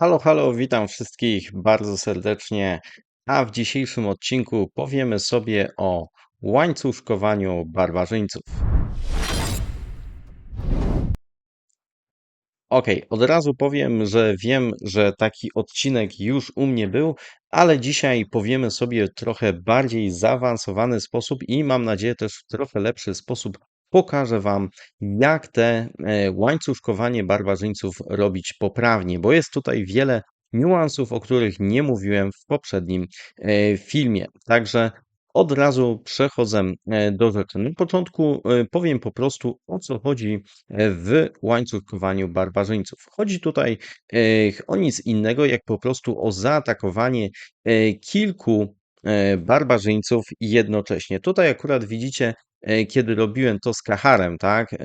Halo, halo, witam wszystkich bardzo serdecznie. A w dzisiejszym odcinku powiemy sobie o łańcuszkowaniu barbarzyńców. Okej, od razu powiem, że wiem, że taki odcinek już u mnie był, ale dzisiaj powiemy sobie trochę bardziej zaawansowany sposób i mam nadzieję też w trochę lepszy sposób pokażę Wam, jak te e, łańcuszkowanie barbarzyńców robić poprawnie, bo jest tutaj wiele niuansów, o których nie mówiłem w poprzednim e, filmie. Także od razu przechodzę e, do rzeczy. Na początku powiem po prostu o co chodzi w łańcuchowaniu barbarzyńców. Chodzi tutaj o nic innego, jak po prostu o zaatakowanie kilku barbarzyńców jednocześnie. Tutaj akurat widzicie, kiedy robiłem to z Kaharem, tak? E,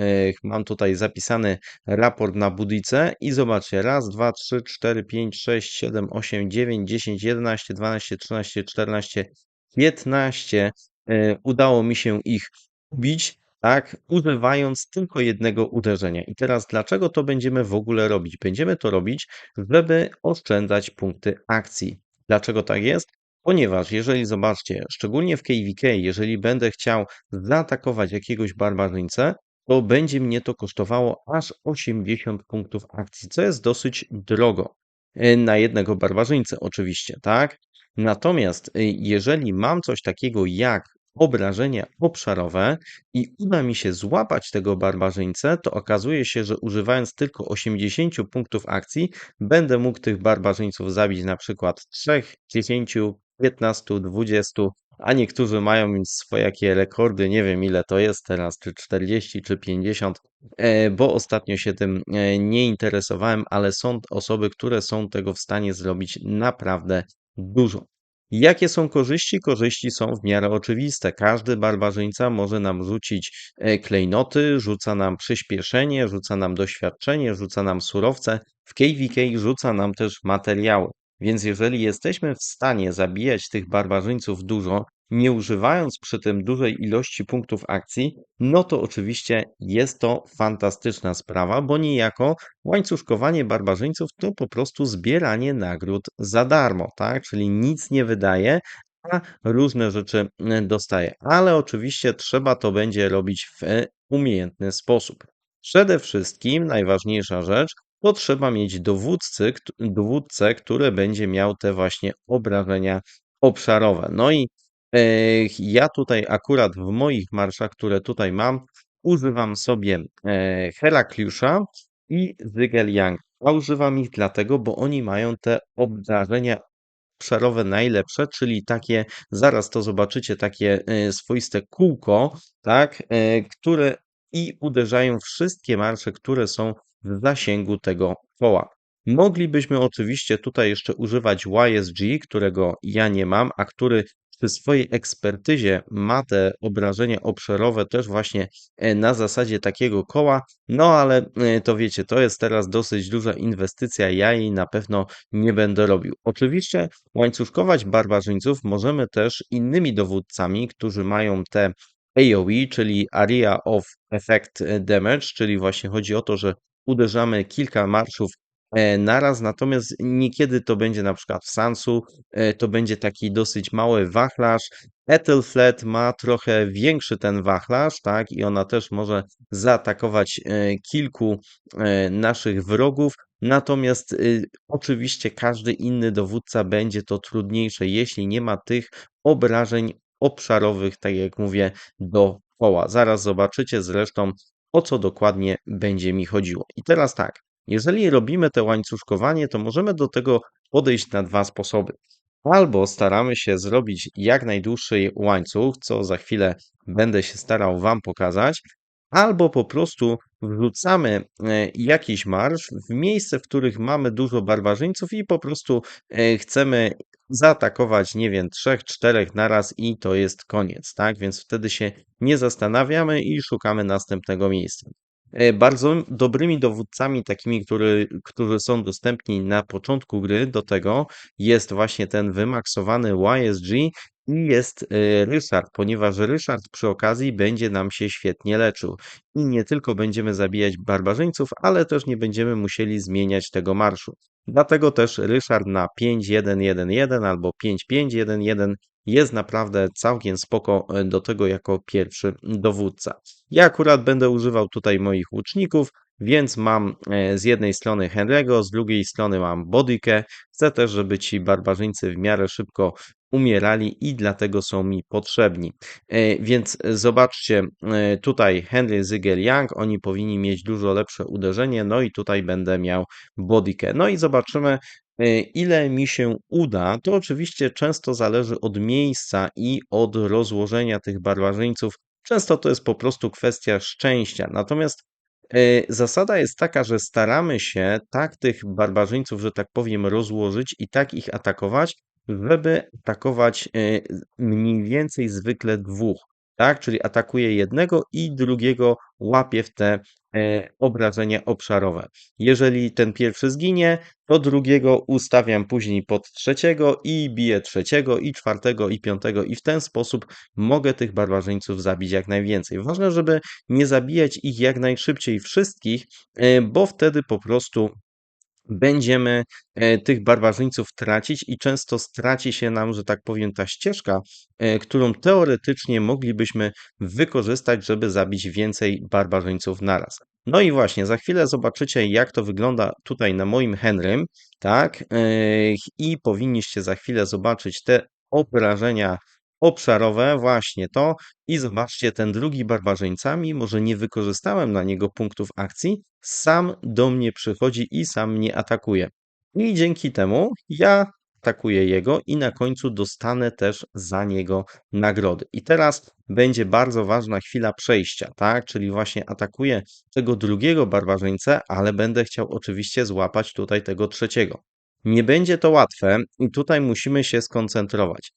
Mam tutaj zapisany raport na Budice i zobaczcie, raz, dwa, trzy, cztery, pięć, sześć, siedem, osiem, dziewięć, dziesięć, jedenaście, dwanaście, trzynaście, czternaście, 15 e, udało mi się ich ubić, tak, używając tylko jednego uderzenia. I teraz dlaczego to będziemy w ogóle robić? Będziemy to robić, żeby oszczędzać punkty akcji. Dlaczego tak jest? Ponieważ jeżeli zobaczcie, szczególnie w KVK, jeżeli będę chciał zaatakować jakiegoś barbarzyńcę, to będzie mnie to kosztowało aż 80 punktów akcji, co jest dosyć drogo. E, Na jednego barbarzyńcę oczywiście, tak? Natomiast y, jeżeli mam coś takiego jak obrażenia obszarowe i uda mi się złapać tego barbarzyńcę, to okazuje się, że używając tylko 80 punktów akcji, będę mógł tych barbarzyńców zabić na przykład 3, 10, 15, 20, a niektórzy mają swoje jakie rekordy, nie wiem ile to jest teraz, czy 40, czy 50, e, bo ostatnio się tym e, nie interesowałem, ale są osoby, które są tego w stanie zrobić naprawdę dużo. Jakie są korzyści? Korzyści są w miarę oczywiste. Każdy barbarzyńca może nam rzucić e, klejnoty, rzuca nam przyspieszenie, rzuca nam doświadczenie, rzuca nam surowce. W KVK rzuca nam też materiały. Więc jeżeli jesteśmy w stanie zabijać tych barbarzyńców dużo, nie używając przy tym dużej ilości punktów akcji, no to oczywiście jest to fantastyczna sprawa, bo niejako łańcuszkowanie barbarzyńców to po prostu zbieranie nagród za darmo, tak? Czyli nic nie wydaje, a różne rzeczy e, dostaje. Ale oczywiście trzeba to będzie robić w umiejętny sposób. Przede wszystkim najważniejsza rzecz to trzeba mieć dowódcy, dowódcę, który będzie miał te właśnie obrażenia obszarowe. No i e, ja tutaj akurat w moich marszach, które tutaj mam, używam sobie e, Herakliusza i Zygeliang. A używam ich dlatego, bo oni mają te obrażenia obszarowe najlepsze, czyli takie, zaraz to zobaczycie, takie e, swoiste kółko, tak, które i uderzają wszystkie marsze, które są w zasięgu tego koła. Moglibyśmy oczywiście tutaj jeszcze używać YSG, którego ja nie mam, a który przy swojej ekspertyzie ma te obrażenia obszarowe też właśnie e, na zasadzie takiego koła, no ale e, to wiecie, to jest teraz dosyć duża inwestycja, ja jej na pewno nie będę robił. Oczywiście łańcuszkować barbarzyńców możemy też innymi dowódcami, którzy mają te AoE, czyli Area of Effect Damage, czyli właśnie chodzi o to, że uderzamy kilka marszów e, naraz, natomiast niekiedy to będzie na przykład w Sansu, e, to będzie taki dosyć mały wachlarz. Ethelflaed ma trochę większy ten wachlarz, tak, i ona też może zaatakować e, kilku naszych wrogów. Natomiast y, oczywiście każdy inny dowódca będzie to trudniejsze, jeśli nie ma tych obrażeń obszarowych, tak jak mówię, dookoła. Zaraz zobaczycie zresztą, o co dokładnie będzie mi chodziło. I teraz tak, jeżeli robimy te łańcuszkowanie, to możemy do tego podejść na dwa sposoby. Albo staramy się zrobić jak najdłuższy łańcuch, co za chwilę będę się starał Wam pokazać, albo po prostu wrzucamy e, jakiś marsz w miejsce, w których mamy dużo barbarzyńców i po prostu e, chcemy zaatakować, nie wiem, trzech, czterech naraz i to jest koniec, tak? Więc wtedy się nie zastanawiamy i szukamy następnego miejsca. E, Bardzo dobrymi dowódcami, takimi, który, którzy są dostępni na początku gry, do tego jest właśnie ten wymaksowany YSG I jest, y, Ryszard, ponieważ Ryszard przy okazji będzie nam się świetnie leczył. I nie tylko będziemy zabijać barbarzyńców, ale też nie będziemy musieli zmieniać tego marszu. Dlatego też Ryszard na 5-1-1-1 albo 5-5-1-1 jest naprawdę całkiem spoko e, do tego jako pierwszy dowódca. Ja akurat będę używał tutaj moich łuczników, więc mam e, z jednej strony Henry'ego, z drugiej strony mam Bodykę. Chcę też, żeby ci barbarzyńcy w miarę szybko umierali i dlatego są mi potrzebni. E, więc zobaczcie, e, tutaj Henry, Zygel, Young, oni powinni mieć dużo lepsze uderzenie, no i tutaj będę miał Bodykę. No i zobaczymy, ile mi się uda. To oczywiście często zależy od miejsca i od rozłożenia tych barbarzyńców. Często to jest po prostu kwestia szczęścia. Natomiast Zasada jest taka, że staramy się tak tych barbarzyńców, że tak powiem, rozłożyć i tak ich atakować, żeby atakować e, mniej więcej zwykle dwóch. Tak? Czyli atakuje jednego i drugiego łapie w te e, obrażenia obszarowe. Jeżeli ten pierwszy zginie, to drugiego ustawiam później pod trzeciego i biję trzeciego i czwartego i piątego i w ten sposób mogę tych barbarzyńców zabić jak najwięcej. Ważne, żeby nie zabijać ich jak najszybciej wszystkich, e, bo wtedy po prostu będziemy e, tych barbarzyńców tracić i często straci się nam, że tak powiem, ta ścieżka, e, którą teoretycznie moglibyśmy wykorzystać, żeby zabić więcej barbarzyńców naraz. No i właśnie, za chwilę zobaczycie, jak to wygląda tutaj na moim Henrym, tak? E, I powinniście za chwilę zobaczyć te obrażenia obszarowe, właśnie to. I zobaczcie, ten drugi barbarzyńca, mimo że nie wykorzystałem na niego punktów akcji, sam do mnie przychodzi i sam mnie atakuje. I dzięki temu ja atakuję jego i na końcu dostanę też za niego nagrody. I teraz będzie bardzo ważna chwila przejścia, tak? Czyli właśnie atakuję tego drugiego barbarzyńcę, ale będę chciał oczywiście złapać tutaj tego trzeciego. Nie będzie to łatwe i tutaj musimy się skoncentrować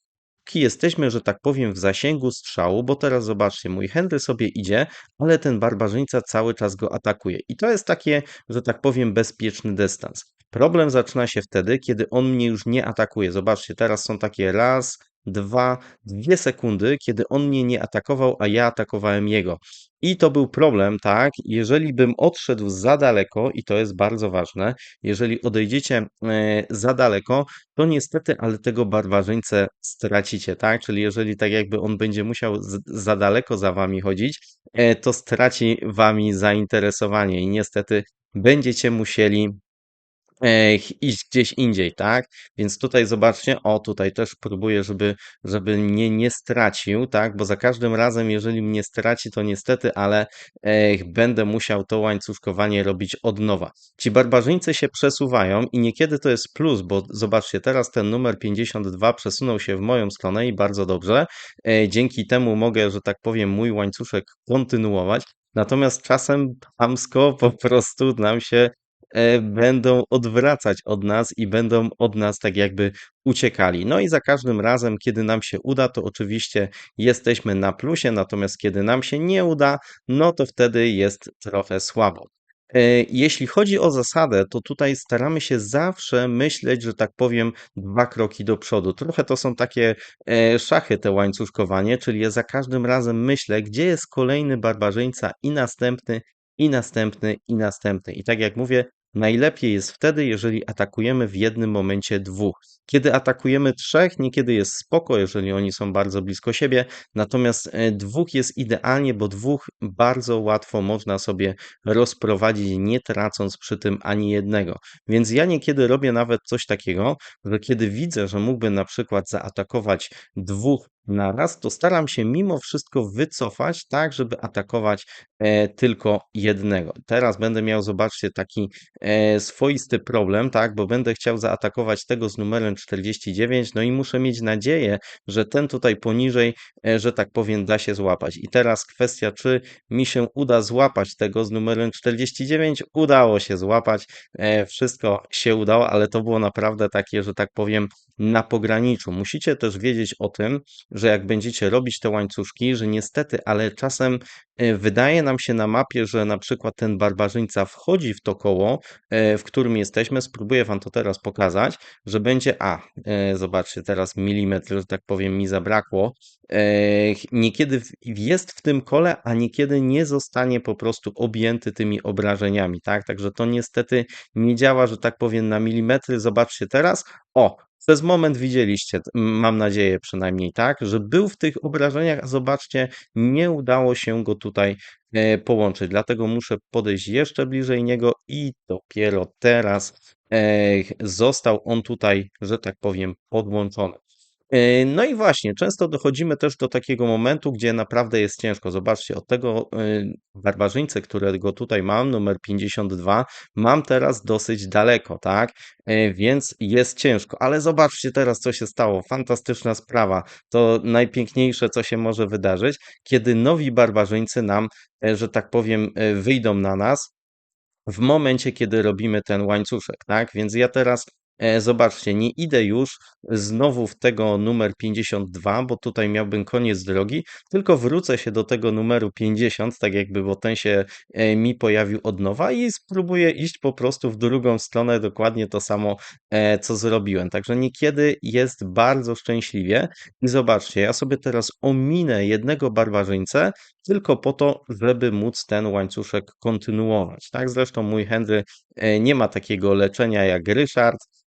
jesteśmy, że tak powiem, w zasięgu strzału, bo teraz zobaczcie, mój Henry sobie idzie, ale ten barbarzyńca cały czas go atakuje. I to jest takie, że tak powiem, bezpieczny dystans. Problem zaczyna się wtedy, kiedy on mnie już nie atakuje. Zobaczcie, teraz są takie raz, dwa, dwie sekundy, kiedy on mnie nie atakował, a ja atakowałem jego. I to był problem, tak, jeżeli bym odszedł za daleko, i to jest bardzo ważne, jeżeli odejdziecie e, za daleko, to niestety, ale tego barbarzyńcę stracicie, tak, czyli jeżeli tak jakby on będzie musiał za daleko za wami chodzić, e, to straci wami zainteresowanie i niestety będziecie musieli iść gdzieś indziej, tak? Więc tutaj zobaczcie, o tutaj też próbuję, żeby, żeby mnie nie stracił, tak? Bo za każdym razem, jeżeli mnie straci, to niestety, ale będę musiał to łańcuszkowanie robić od nowa. Ci barbarzyńcy się przesuwają i niekiedy to jest plus, bo zobaczcie, teraz ten numer 52 przesunął się w moją stronę i bardzo dobrze. Dzięki temu mogę, że tak powiem, mój łańcuszek kontynuować. Natomiast czasem hamsko po prostu nam się E, będą odwracać od nas i będą od nas tak jakby uciekali. No i za każdym razem, kiedy nam się uda, to oczywiście jesteśmy na plusie, natomiast kiedy nam się nie uda, no to wtedy jest trochę słabo. E, jeśli chodzi o zasadę, to tutaj staramy się zawsze myśleć, że tak powiem, dwa kroki do przodu. Trochę to są takie e, szachy, te łańcuszkowanie, czyli ja za każdym razem myślę, gdzie jest kolejny barbarzyńca i następny, i następny, i następny. I tak jak mówię, Najlepiej jest wtedy, jeżeli atakujemy w jednym momencie dwóch. Kiedy atakujemy trzech, niekiedy jest spoko, jeżeli oni są bardzo blisko siebie, natomiast e, dwóch jest idealnie, bo dwóch bardzo łatwo można sobie rozprowadzić, nie tracąc przy tym ani jednego. Więc ja niekiedy robię nawet coś takiego, że kiedy widzę, że mógłbym na przykład zaatakować dwóch naraz, to staram się mimo wszystko wycofać, tak, żeby atakować e, tylko jednego. Teraz będę miał, zobaczcie, taki e, swoisty problem, tak, bo będę chciał zaatakować tego z numerem 49, no i muszę mieć nadzieję, że ten tutaj poniżej, e, że tak powiem, da się złapać. I teraz kwestia, czy mi się uda złapać tego z numerem 49? Udało się złapać, e, wszystko się udało, ale to było naprawdę takie, że tak powiem, na pograniczu. Musicie też wiedzieć o tym, że jak będziecie robić te łańcuszki, że niestety, ale czasem e, wydaje nam się na mapie, że na przykład ten barbarzyńca wchodzi w to koło, e, w którym jesteśmy. Spróbuję wam to teraz pokazać, że będzie, a, e, zobaczcie, teraz milimetr, że tak powiem, mi zabrakło. Niekiedy jest w tym kole, a niekiedy nie zostanie po prostu objęty tymi obrażeniami, tak? Także to niestety nie działa, że tak powiem, na milimetry. Zobaczcie teraz. O, przez moment widzieliście, mam nadzieję przynajmniej, tak? Że był w tych obrażeniach, a zobaczcie, nie udało się go tutaj e, połączyć. Dlatego muszę podejść jeszcze bliżej niego i dopiero teraz e, został on tutaj, że tak powiem, podłączony. E, No i właśnie, często dochodzimy też do takiego momentu, gdzie naprawdę jest ciężko. Zobaczcie, od tego e, barbarzyńcy, którego tutaj mam, numer 52, mam teraz dosyć daleko, tak? E, Więc jest ciężko. Ale zobaczcie teraz, co się stało. Fantastyczna sprawa. To najpiękniejsze, co się może wydarzyć, kiedy nowi barbarzyńcy nam, że tak powiem, wyjdą na nas w momencie, kiedy robimy ten łańcuszek, tak? Więc ja teraz, zobaczcie, nie idę już znowu w tego numer 52, bo tutaj miałbym koniec drogi, tylko wrócę się do tego numeru 50, tak jakby, bo ten się e, mi pojawił od nowa i spróbuję iść po prostu w drugą stronę, dokładnie to samo, e, co zrobiłem. Także niekiedy jest bardzo szczęśliwie i zobaczcie, ja sobie teraz ominę jednego barbarzyńcę, tylko po to, żeby móc ten łańcuszek kontynuować. Tak, zresztą mój Henry e, nie ma takiego leczenia jak Ryszard e,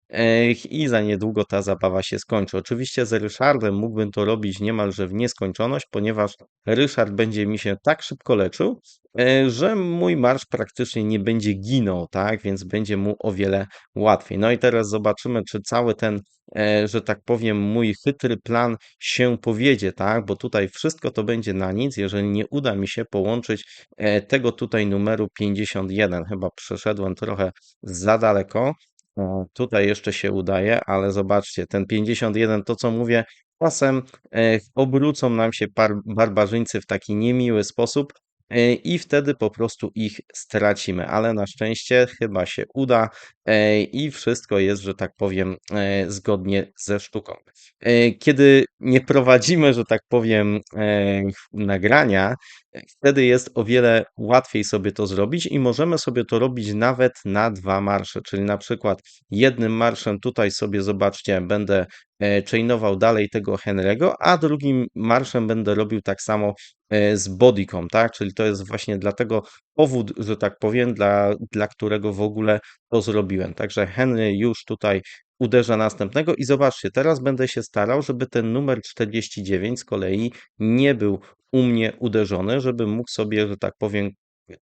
i za niedługo ta zabawa się skończy. Oczywiście z Ryszardem mógłbym to robić niemalże w nieskończoność, ponieważ Ryszard będzie mi się tak szybko leczył, e, że mój marsz praktycznie nie będzie ginął, tak, więc będzie mu o wiele łatwiej. No i teraz zobaczymy, czy cały ten e, że tak powiem, mój chytry plan się powiedzie, tak? Bo tutaj wszystko to będzie na nic, jeżeli nie uda mi się połączyć e, tego tutaj numeru 51. Chyba przeszedłem trochę za daleko. Tutaj jeszcze się udaje, ale zobaczcie, ten 51, to co mówię, czasem e, obrócą nam się barbarzyńcy w taki niemiły sposób, e, i wtedy po prostu ich stracimy, ale na szczęście chyba się uda i wszystko jest, że tak powiem, e, zgodnie ze sztuką. E, Kiedy nie prowadzimy, że tak powiem, e, nagrania, e, wtedy jest o wiele łatwiej sobie to zrobić i możemy sobie to robić nawet na dwa marsze, czyli na przykład jednym marszem tutaj sobie zobaczcie, będę e, chainował dalej tego Henry'ego, a drugim marszem będę robił tak samo e, z bodyką, tak? Czyli to jest właśnie dlatego powód, że tak powiem, dla, dla którego w ogóle to zrobiłem. Także Henry już tutaj uderza następnego i zobaczcie, teraz będę się starał, żeby ten numer 49 z kolei nie był u mnie uderzony, żebym mógł sobie, że tak powiem,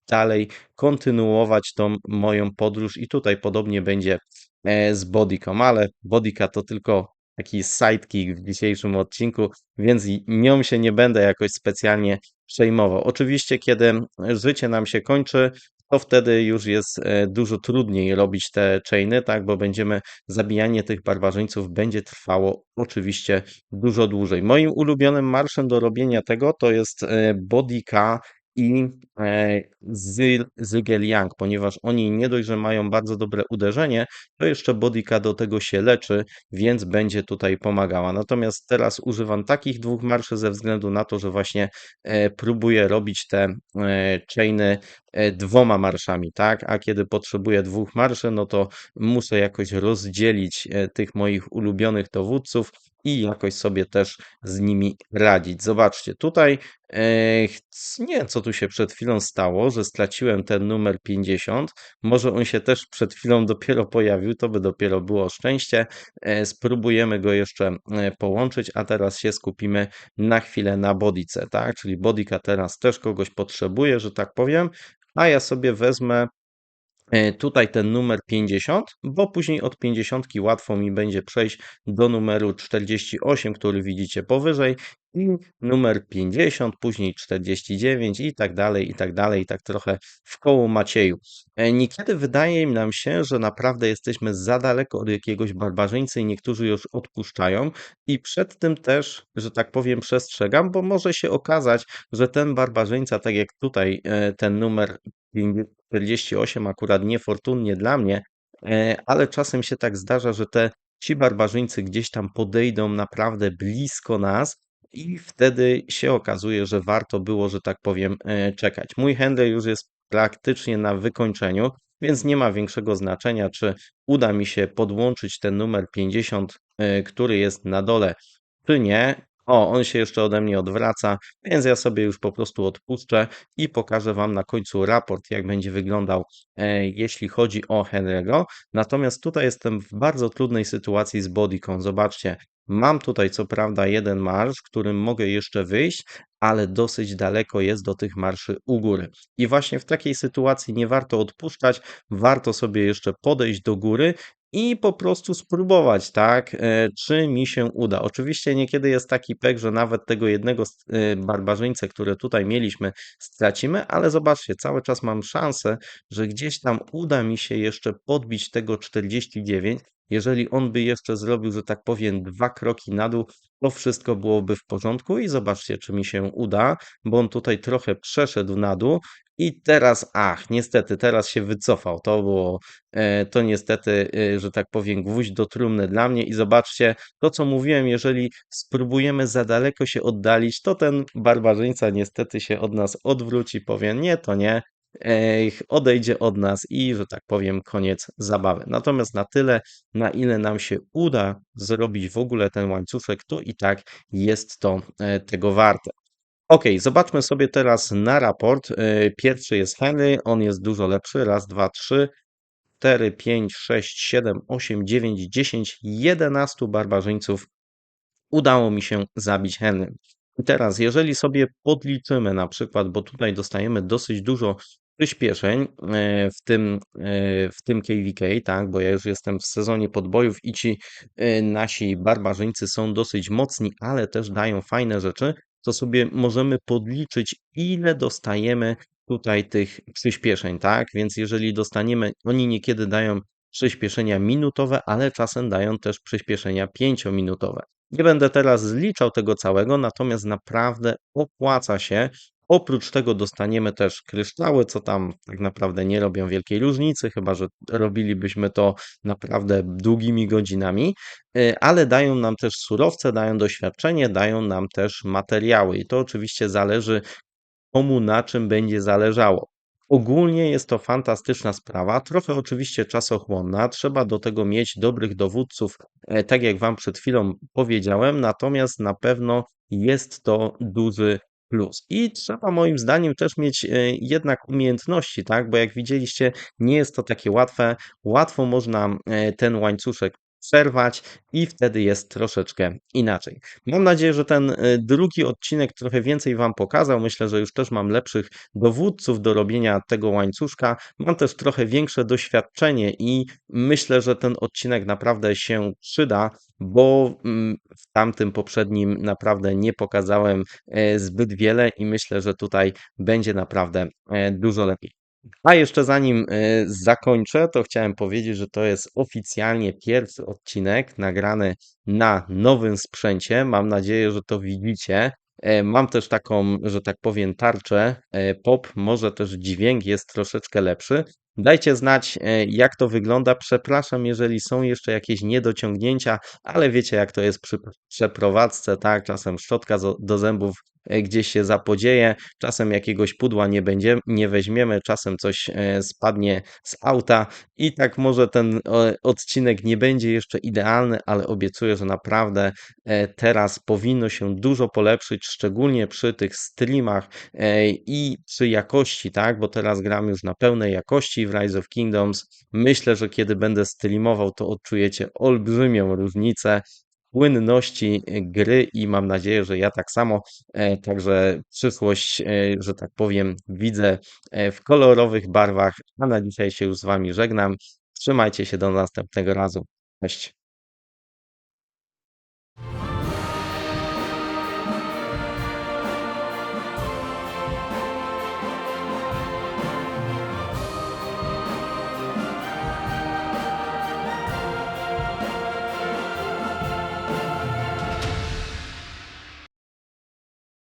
dalej kontynuować tą moją podróż i tutaj podobnie będzie e, z Bodyką, ale Bodyka to tylko taki sidekick w dzisiejszym odcinku, więc nią się nie będę jakoś specjalnie przejmował. Oczywiście, kiedy życie nam się kończy, to wtedy już jest e, dużo trudniej robić te chainy, tak, bo będziemy, zabijanie tych barbarzyńców będzie trwało oczywiście dużo dłużej. Moim ulubionym marszem do robienia tego to jest e, Bodyka i e, Zy- Zygeliang, ponieważ oni nie dość, że mają bardzo dobre uderzenie, to jeszcze Bodyka do tego się leczy, więc będzie tutaj pomagała. Natomiast teraz używam takich dwóch marszy ze względu na to, że właśnie e, próbuję robić te e, chainy dwoma marszami, tak? A kiedy potrzebuję dwóch marszy, no to muszę jakoś rozdzielić tych moich ulubionych dowódców i jakoś sobie też z nimi radzić. Zobaczcie, tutaj e, nie co tu się przed chwilą stało, że straciłem ten numer 50. Może on się też przed chwilą dopiero pojawił, to by dopiero było szczęście. E, Spróbujemy go jeszcze e, połączyć, a teraz się skupimy na chwilę na Bodice, tak? Czyli Bodika teraz też kogoś potrzebuje, że tak powiem, a ja sobie wezmę tutaj ten numer 50, bo później od 50 łatwo mi będzie przejść do numeru 48, który widzicie powyżej i numer 50, później 49 i tak dalej, i tak dalej, i tak trochę w koło Macieju. E, Niekiedy wydaje nam się, że naprawdę jesteśmy za daleko od jakiegoś barbarzyńcy i niektórzy już odpuszczają i przed tym też, że tak powiem, przestrzegam, bo może się okazać, że ten barbarzyńca, tak jak tutaj e, ten numer 48 akurat niefortunnie dla mnie, e, ale czasem się tak zdarza, że te ci barbarzyńcy gdzieś tam podejdą naprawdę blisko nas i wtedy się okazuje, że warto było, że tak powiem, e, czekać. Mój handel już jest praktycznie na wykończeniu, więc nie ma większego znaczenia, czy uda mi się podłączyć ten numer 50, e, który jest na dole, czy nie. O, on się jeszcze ode mnie odwraca, więc ja sobie już po prostu odpuszczę i pokażę Wam na końcu raport, jak będzie wyglądał, e, jeśli chodzi o Henry'ego. Natomiast tutaj jestem w bardzo trudnej sytuacji z bodyką. Zobaczcie, mam tutaj co prawda jeden marsz, którym mogę jeszcze wyjść, ale dosyć daleko jest do tych marszy u góry. I właśnie w takiej sytuacji nie warto odpuszczać, warto sobie jeszcze podejść do góry i po prostu spróbować, tak, e, czy mi się uda. Oczywiście niekiedy jest taki pech, że nawet tego jednego e, barbarzyńcę, które tutaj mieliśmy, stracimy, ale zobaczcie, cały czas mam szansę, że gdzieś tam uda mi się jeszcze podbić tego 49. Jeżeli on by jeszcze zrobił, że tak powiem, dwa kroki na dół, to wszystko byłoby w porządku i zobaczcie, czy mi się uda, bo on tutaj trochę przeszedł na dół i teraz, ach, niestety, teraz się wycofał. To było E, to niestety, e, że tak powiem, gwóźdź do trumny dla mnie. I zobaczcie, to co mówiłem, jeżeli spróbujemy za daleko się oddalić, to ten barbarzyńca niestety się od nas odwróci, powie nie, to nie, odejdzie od nas i, że tak powiem, koniec zabawy. Natomiast na tyle, na ile nam się uda zrobić w ogóle ten łańcuszek, to i tak jest to e, tego warte. Ok, zobaczmy sobie teraz na raport. E, Pierwszy jest Henry, on jest dużo lepszy. Raz, dwa, trzy. 4, 5, 6, 7, 8, 9, 10, 11 barbarzyńców udało mi się zabić Henrym. I teraz, jeżeli sobie podliczymy na przykład, bo tutaj dostajemy dosyć dużo przyspieszeń e, w tym, e, w tym KVK, tak, bo ja już jestem w sezonie podbojów i ci e, nasi barbarzyńcy są dosyć mocni, ale też dają fajne rzeczy, to sobie możemy podliczyć, ile dostajemy tutaj tych przyspieszeń, tak? Więc jeżeli dostaniemy, oni niekiedy dają przyspieszenia minutowe, ale czasem dają też przyspieszenia pięciominutowe. Nie będę teraz zliczał tego całego, natomiast naprawdę opłaca się. Oprócz tego dostaniemy też kryształy, co tam tak naprawdę nie robią wielkiej różnicy, chyba że robilibyśmy to naprawdę długimi godzinami, y, ale dają nam też surowce, dają doświadczenie, dają nam też materiały i to oczywiście zależy komu na czym będzie zależało. Ogólnie jest to fantastyczna sprawa, trochę oczywiście czasochłonna, trzeba do tego mieć dobrych dowódców, e, tak jak Wam przed chwilą powiedziałem, natomiast na pewno jest to duży plus. I trzeba moim zdaniem też mieć e, jednak umiejętności, tak? Bo jak widzieliście, nie jest to takie łatwe. Łatwo można e, ten łańcuszek przerwać i wtedy jest troszeczkę inaczej. Mam nadzieję, że ten y, drugi odcinek trochę więcej Wam pokazał. Myślę, że już też mam lepszych dowódców do robienia tego łańcuszka. Mam też trochę większe doświadczenie i myślę, że ten odcinek naprawdę się przyda, bo mm, w tamtym poprzednim naprawdę nie pokazałem e, zbyt wiele i myślę, że tutaj będzie naprawdę e, dużo lepiej. A jeszcze zanim e, zakończę, to chciałem powiedzieć, że to jest oficjalnie pierwszy odcinek nagrany na nowym sprzęcie. Mam nadzieję, że to widzicie. E, Mam też taką, że tak powiem, tarczę e, pop, może też dźwięk jest troszeczkę lepszy. Dajcie znać, e, jak to wygląda. Przepraszam, jeżeli są jeszcze jakieś niedociągnięcia, ale wiecie, jak to jest przy przeprowadzce, tak? Czasem szczotka zo- do zębów e, gdzieś się zapodzieje, czasem jakiegoś pudła nie będzie, nie weźmiemy, czasem coś e, spadnie z auta i tak może ten odcinek nie będzie jeszcze idealny, ale obiecuję, że naprawdę teraz powinno się dużo polepszyć, szczególnie przy tych streamach i przy jakości, tak? Bo teraz gram już na pełnej jakości w Rise of Kingdoms. Myślę, że kiedy będę streamował, to odczujecie olbrzymią różnicę płynności gry i mam nadzieję, że ja tak samo. E, Także przyszłość, e, że tak powiem, widzę e, w kolorowych barwach. A na dzisiaj się już z Wami żegnam. Trzymajcie się do następnego razu. Cześć.